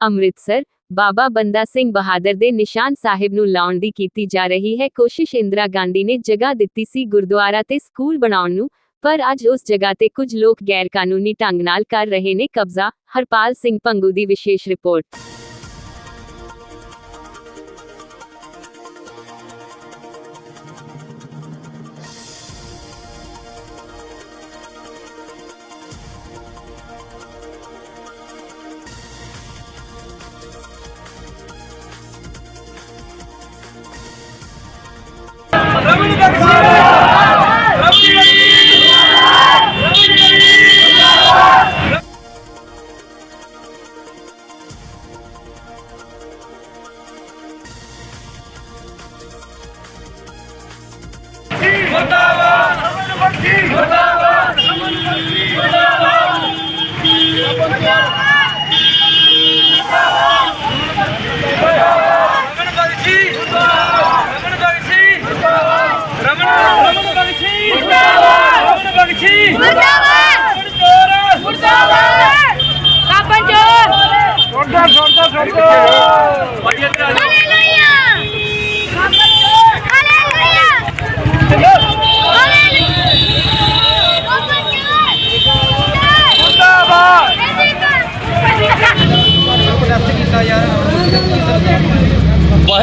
ਅੰਮ੍ਰਿਤਸਰ, ਬਾਬਾ ਬੰਦਾ ਸਿੰਘ ਬਹਾਦਰ ਦੇ ਨਿਸ਼ਾਨ ਸਾਹਿਬ ਨੂੰ ਲਾਉਣ ਦੀ ਕੀਤੀ ਜਾ ਰਹੀ ਹੈ ਕੋਸ਼ਿਸ਼। ਇੰਦਰਾ ਗਾਂਧੀ ਨੇ ਜਗ੍ਹਾ ਦਿੱਤੀ ਸੀ ਗੁਰਦੁਆਰਾ ਤੇ ਸਕੂਲ ਬਣਾਉਣ ਨੂੰ, ਪਰ ਅੱਜ ਉਸ ਜਗ੍ਹਾ ਤੇ ਕੁਝ ਲੋਕ ਗੈਰ ਕਾਨੂੰਨੀ ਢੰਗ ਨਾਲ ਕਰ ਰਹੇ ਨੇ ਕਬਜ਼ਾ। ਹਰਪਾਲ ਸਿੰਘ ਪੰਗੂ ਦੀ ਵਿਸ਼ੇਸ਼ ਰਿਪੋਰਟ।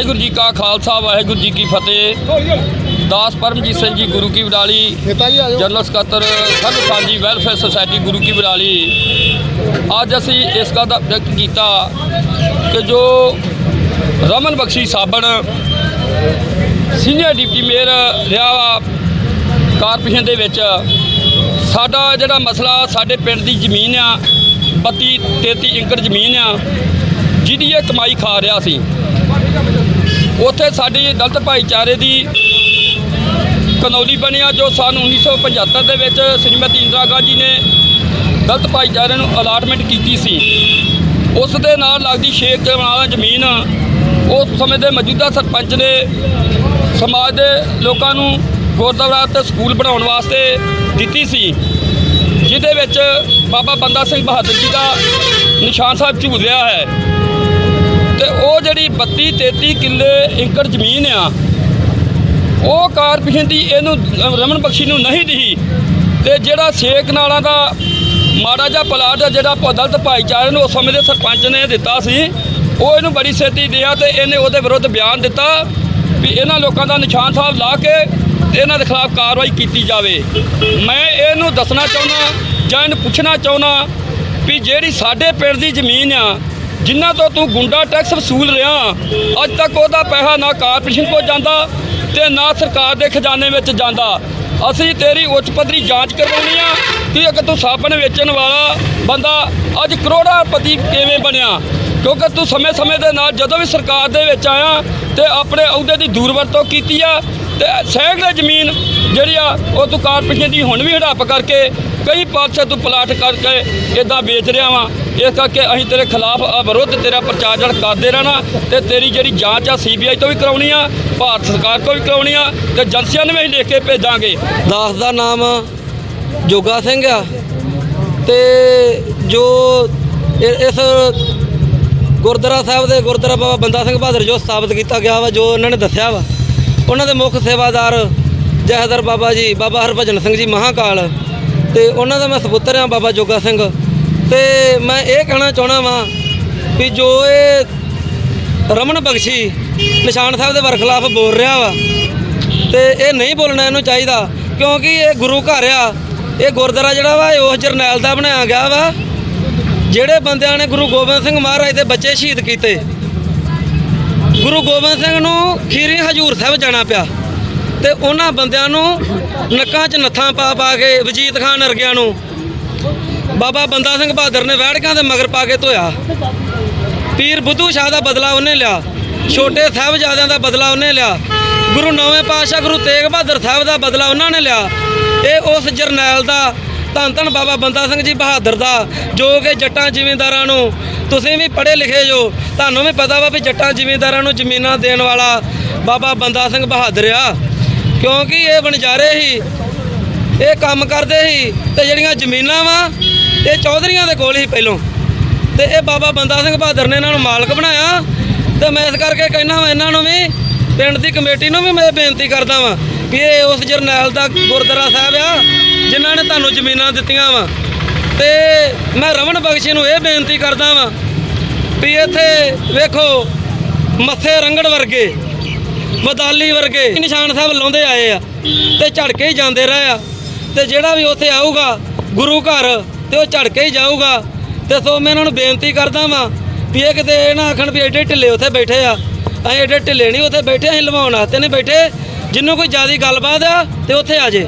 ਵਾਹਿਗੁਰੂ ਜੀ ਕਾ ਖਾਲਸਾ ਵਾਹਿਗੁਰੂ ਜੀ ਕੀ ਫਤਿਹ। ਦਾਸ ਪਰਮਜੀਤ ਸਿੰਘ ਜੀ ਗੁਰੂ ਕੀ ਬਡਾਲੀ। ਜਨਰਲ ਸਕੱਤਰ ਸਰਬ ਸਾਂਝੀ ਵੈਲਫੇਅਰ ਸੁਸਾਇਟੀ ਗੁਰੂ ਕੀ ਬਡਾਲੀ। ਅੱਜ ਅਸੀਂ ਇਸ ਗੱਲ ਦਾ ਵਿਅਕਤ ਕੀਤਾ ਕਿ ਜੋ ਰਮਨ ਬਖਸ਼ੀ ਸਾਬਣ ਸੀਨੀਅਰ ਡਿਪਟੀ ਮੇਅਰ ਰਿਹਾ ਵਾ ਕਾਰਪੋਰੇਸ਼ਨ ਦੇ ਵਿੱਚ ਸਾਡਾ ਜਿਹੜਾ ਮਸਲਾ ਸਾਡੇ ਪਿੰਡ ਦੀ ਜ਼ਮੀਨ ਆ 32 33 ਏਕੜ ਜ਼ਮੀਨ ਆ ਜਿਹਦੀ ਇਹ ਕਮਾਈ ਖਾ ਰਿਹਾ ਸੀ। ਉੱਥੇ ਸਾਡੀ ਦਲਤ ਭਾਈਚਾਰੇ ਦੀ ਕਨੌਲੀ ਬਣਿਆ ਜੋ ਸਨ 1975 ਦੇ ਵਿੱਚ ਸ਼੍ਰੀਮਤੀ ਇੰਦਰਾ ਗਾਂਧੀ ਨੇ ਦਲਤ ਭਾਈਚਾਰੇ ਨੂੰ ਅਲਾਟਮੈਂਟ ਕੀਤੀ ਸੀ। ਉਸ ਦੇ ਨਾਲ ਲੱਗਦੀ ਸ਼ੇਖ ਕਨਾਲਾ ਜ਼ਮੀਨ, ਉਸ ਸਮੇਂ ਦੇ ਮੌਜੂਦਾ ਸਰਪੰਚ ਨੇ ਸਮਾਜ ਦੇ ਲੋਕਾਂ ਨੂੰ ਗੁਰਦੁਆਰਾ ਤੇ ਸਕੂਲ ਬਣਾਉਣ ਵਾਸਤੇ ਦਿੱਤੀ ਸੀ, ਜਿਹਦੇ ਵਿੱਚ ਬਾਬਾ ਬੰਦਾ ਸਿੰਘ ਬਹਾਦਰ ਜੀ ਦਾ ਨਿਸ਼ਾਨ ਸਾਹਿਬ ਝੂਲਿਆ ਹੈ। ਤੇ ਉਹ ਜਿਹੜੀ 32 33 ਕਿੱਲੇ ਏਕੜ ਜ਼ਮੀਨ ਆ, ਉਹ ਕਾਰਪੋਰੇਸ਼ਨ ਦੀ ਇਹਨੂੰ ਰਮਨ ਬਖਸ਼ੀ ਨੂੰ ਨਹੀਂ ਦਿਹੀ ਤੇ ਜਿਹੜਾ ਸੇਕ ਨਾਲਾਂ ਦਾ ਮਾੜਾ ਜਿਹਾ ਪਲਾਟ ਆ, ਜਿਹੜਾ ਦਲਤ ਭਾਈਚਾਰੇ ਨੂੰ ਉਸ ਸਮੇਂ ਦੇ ਸਰਪੰਚ ਨੇ ਦਿੱਤਾ ਸੀ, ਉਹ ਇਹਨੂੰ ਬੜੀ ਛੇਤੀ ਦਿਆ ਤੇ ਇਹਨੇ ਉਹਦੇ ਵਿਰੁੱਧ ਬਿਆਨ ਦਿੱਤਾ ਵੀ ਇਹਨਾਂ ਲੋਕਾਂ ਦਾ ਨਿਸ਼ਾਨ ਸਾਹਿਬ ਲਾ ਕੇ ਇਹਨਾਂ ਦੇ ਖਿਲਾਫ ਕਾਰਵਾਈ ਕੀਤੀ ਜਾਵੇ। ਮੈਂ ਇਹਨੂੰ ਦੱਸਣਾ ਚਾਹੁੰਦਾ ਜਾਂ ਇਹਨੂੰ ਪੁੱਛਣਾ ਚਾਹੁੰਦਾ ਵੀ ਜਿਹੜੀ ਸਾਡੇ ਪਿੰਡ ਦੀ ਜ਼ਮੀਨ ਆ ਜਿਨ੍ਹਾਂ ਤੋਂ ਤੂੰ ਗੁੰਡਾ ਟੈਕਸ ਵਸੂਲ ਰਿਹਾ, ਅੱਜ ਤੱਕ ਉਹਦਾ ਪੈਸਾ ਨਾ ਕਾਰਪੋਰੇਸ਼ਨ ਕੋਲ ਜਾਂਦਾ ਤੇ ਨਾ ਸਰਕਾਰ ਦੇ ਖਜ਼ਾਨੇ ਵਿੱਚ ਜਾਂਦਾ। ਅਸੀਂ ਤੇਰੀ ਉੱਚ ਪੱਧਰੀ ਜਾਂਚ ਕਰਵਾਉਣੀ ਆ ਕਿ ਇੱਕ ਤੂੰ ਸਾਬਣ ਵੇਚਣ ਵਾਲਾ ਬੰਦਾ, ਅੱਜ ਕਰੋੜਾਪਤੀ ਕਿਵੇਂ ਬਣਿਆ? ਕਿਉਂਕਿ ਤੂੰ ਸਮੇਂ-ਸਮੇਂ ਦੇ ਨਾਲ ਜਦੋਂ ਵੀ ਸਰਕਾਰ ਦੇ ਵਿੱਚ ਆਇਆ ਤੇ ਆਪਣੇ ਅਹੁਦੇ ਦੀ ਦੂਰਵਰਤੋਂ ਕੀਤੀ ਆ ਤੇ ਸੈਂਕੜੇ ਜ਼ਮੀਨ ਜਿਹੜੀ ਆ, ਉਹ ਤੂੰ ਕਾਰਪੋਰੇਸ਼ਨ ਦੀ ਹੁਣ ਵੀ ਹੜੱਪ ਕਰਕੇ ਕਈ ਪਾਸੇ ਤੂੰ ਪਲਾਟ ਕਰਕੇ ਇਦਾਂ ਵੇਚ ਰਿਹਾ ਵਾਂ। ਇਸ ਕਰਕੇ ਅਸੀਂ ਤੇਰੇ ਖਿਲਾਫ ਵਿਰੁੱਧ ਤੇਰਾ ਪ੍ਰਚਾਰ ਜੜ ਕਰਦੇ ਰਹਿਣਾ ਤੇ ਤੇਰੀ ਜਿਹੜੀ ਜਾਂਚ ਆ ਸੀਬੀਆਈ ਤੋਂ ਵੀ ਕਰਾਉਣੀ ਆ, ਭਾਰਤ ਸਰਕਾਰ ਤੋਂ ਵੀ ਕਰਾਉਣੀ ਆ ਤੇ ਏਜੰਸੀਆਂ ਨੂੰ ਵੀ ਅਸੀਂ ਲਿਖ ਕੇ ਭੇਜਾਂਗੇ। ਦਾਸ ਦਾ ਨਾਮ ਜੋਗਾ ਸਿੰਘ ਆ। ਤੇ ਜੋ ਇਸ ਗੁਰਦੁਆਰਾ ਸਾਹਿਬ ਦੇ ਗੁਰਦੁਆਰਾ ਬਾਬਾ ਬੰਦਾ ਸਿੰਘ ਬਹਾਦਰ ਜੋ ਸਥਾਪਿਤ ਕੀਤਾ ਗਿਆ ਵਾ, ਜੋ ਉਹਨਾਂ ਨੇ ਦੱਸਿਆ ਵਾ। ਉਹਨਾਂ ਦੇ ਮੁੱਖ ਸੇਵਾਦਾਰ ਜਹਦਰ ਬਾਬਾ ਜੀ, ਬਾਬਾ ਹਰਭਜਨ ਸਿੰਘ ਜੀ ਮਹਾਕਾਲ ਤੇ ਉਹਨਾਂ ਦਾ ਮੈਂ ਸਪੁੱਤਰ ਆ ਬਾਬਾ ਜੋਗਾ ਸਿੰਘ। ਤੇ ਮੈਂ ਇਹ ਕਹਿਣਾ ਚਾਹਣਾ ਵਾਂ ਵੀ ਜੋ ਇਹ ਰਮਨ ਬਖਸ਼ੀ ਨਿਸ਼ਾਨ ਸਾਹਿਬ ਦੇ ਵਰਖਲਾਫ ਬੋਲ ਰਿਹਾ ਵਾ ਤੇ ਇਹ ਨਹੀਂ ਬੋਲਣਾ ਇਹਨੂੰ ਚਾਹੀਦਾ ਕਿਉਂਕਿ ਇਹ ਗੁਰੂ ਘਰ ਆ, ਇਹ ਗੁਰਦੁਆਰਾ ਜਿਹੜਾ ਵਾ, ਇਹ ਉਸ ਜਰਨੈਲ ਦਾ ਬਣਾਇਆ ਗਿਆ ਵਾ, ਜਿਹੜੇ ਬੰਦਿਆਂ ਨੇ ਗੁਰੂ ਗੋਬਿੰਦ ਸਿੰਘ ਮਹਾਰਾਜ ਦੇ ਬੱਚੇ ਸ਼ਹੀਦ ਕੀਤੇ। ਗੁਰੂ ਗੋਬਿੰਦ ਸਿੰਘ ਨੂੰ ਖੀਰੀ ਹਜੂਰ ਸਾਹਿਬ ਜਾਣਾ ਪਿਆ ਤੇ ਉਹਨਾਂ ਬੰਦਿਆਂ ਨੂੰ ਨੱਕਾਂ 'ਚ ਨੱਥਾਂ ਪਾ ਪਾ ਕੇ ਵਜੀਤ ਖਾਨ ਅਰਗਿਆਂ ਨੂੰ ਬਾਬਾ ਬੰਦਾ ਸਿੰਘ ਬਹਾਦਰ ਨੇ ਵਹਿੜਕਾਂ ਦੇ ਮਗਰ ਪਾ ਕੇ ਧੋਇਆ। ਪੀਰ ਬੁੱਧੂ ਸ਼ਾਹ ਦਾ ਬਦਲਾ ਉਹਨੇ ਲਿਆ, ਛੋਟੇ ਸਾਹਿਬਜ਼ਾਦਿਆਂ ਦਾ ਬਦਲਾ ਉਹਨੇ ਲਿਆ, ਗੁਰੂ ਨੌਵੇਂ ਪਾਤਸ਼ਾਹ ਗੁਰੂ ਤੇਗ ਬਹਾਦਰ ਸਾਹਿਬ ਦਾ ਬਦਲਾ ਉਹਨਾਂ ਨੇ ਲਿਆ। ਇਹ ਉਸ ਜਰਨੈਲ ਦਾ ਧੰਨ ਧੰਨ ਬਾਬਾ ਬੰਦਾ ਸਿੰਘ ਜੀ ਬਹਾਦਰ ਦਾ, ਜੋ ਕਿ ਜੱਟਾਂ ਜ਼ਿਮੀਂਦਾਰਾਂ ਨੂੰ ਤੁਸੀਂ ਵੀ ਪੜ੍ਹੇ ਲਿਖੇ ਜੋ, ਤੁਹਾਨੂੰ ਵੀ ਪਤਾ ਵਾ ਵੀ ਜੱਟਾਂ ਜ਼ਿਮੀਂਦਾਰਾਂ ਨੂੰ ਜ਼ਮੀਨਾਂ ਦੇਣ ਵਾਲਾ ਬਾਬਾ ਬੰਦਾ ਸਿੰਘ ਬਹਾਦਰ ਆ। ਕਿਉਂਕਿ ਇਹ ਵਣਜਾਰੇ ਹੀ, ਇਹ ਕੰਮ ਕਰਦੇ ਸੀ ਤੇ ਜਿਹੜੀਆਂ ਜ਼ਮੀਨਾਂ ਵਾ, ਇਹ ਚੌਧਰੀਆਂ ਦੇ ਕੋਲ ਹੀ ਪਹਿਲੋਂ। ਤੇ ਇਹ ਬਾਬਾ ਬੰਦਾ ਸਿੰਘ ਬਹਾਦਰ ਨੇ ਇਹਨਾਂ ਨੂੰ ਮਾਲਕ ਬਣਾਇਆ। ਤੇ ਮੈਂ ਇਸ ਕਰਕੇ ਕਹਿਣਾ ਵਾ ਇਹਨਾਂ ਨੂੰ ਵੀ, ਪਿੰਡ ਦੀ ਕਮੇਟੀ ਨੂੰ ਵੀ ਮੈਂ ਬੇਨਤੀ ਕਰਦਾ ਵਾਂ ਵੀ ਇਹ ਉਸ ਜਰਨੈਲ ਦਾ ਗੁਰਦੁਆਰਾ ਸਾਹਿਬ ਆ, ਜਿਨ੍ਹਾਂ ਨੇ ਤੁਹਾਨੂੰ ਜ਼ਮੀਨਾਂ ਦਿੱਤੀਆਂ ਵਾ। ਤੇ ਮੈਂ ਰਮਨ ਬਖਸ਼ੀ ਨੂੰ ਇਹ ਬੇਨਤੀ ਕਰਦਾ ਵਾਂ ਵੀ ਇੱਥੇ ਵੇਖੋ ਮੱਥੇ ਰੰਗੜ ਵਰਗੇ, ਮਦਾਲੀ ਵਰਗੇ ਨਿਸ਼ਾਨ ਸਾਹਿਬ ਲਾਉਂਦੇ ਆਏ ਆ ਤੇ ਝੜ ਕੇ ਹੀ ਜਾਂਦੇ ਰਹੇ ਆ। ਤੇ ਜਿਹੜਾ ਵੀ ਉੱਥੇ ਆਊਗਾ ਗੁਰੂ ਘਰ, ਤੇ ਉਹ ਝੜ ਕੇ ਹੀ ਜਾਊਗਾ। ਤੇ ਸੋ ਮੈਂ ਇਹਨਾਂ ਨੂੰ ਬੇਨਤੀ ਕਰਦਾ ਵਾਂ ਵੀ ਇਹ ਕਿਤੇ ਇਹ ਨਾ ਆਖਣ ਵੀ ਐਡੇ ਢਿੱਲੇ ਉੱਥੇ ਬੈਠੇ ਆ। ਅਸੀਂ ਐਡੇ ਢਿੱਲੇ ਨਹੀਂ ਉੱਥੇ ਬੈਠੇ, ਅਸੀਂ ਲਵਾਉਣ ਵਾਸਤੇ ਨਹੀਂ ਬੈਠੇ। ਜਿੰਨੂੰ ਕੋਈ ਜ਼ਿਆਦੀ ਗੱਲਬਾਤ ਆ, ਤੇ ਉੱਥੇ ਆ ਜੇ।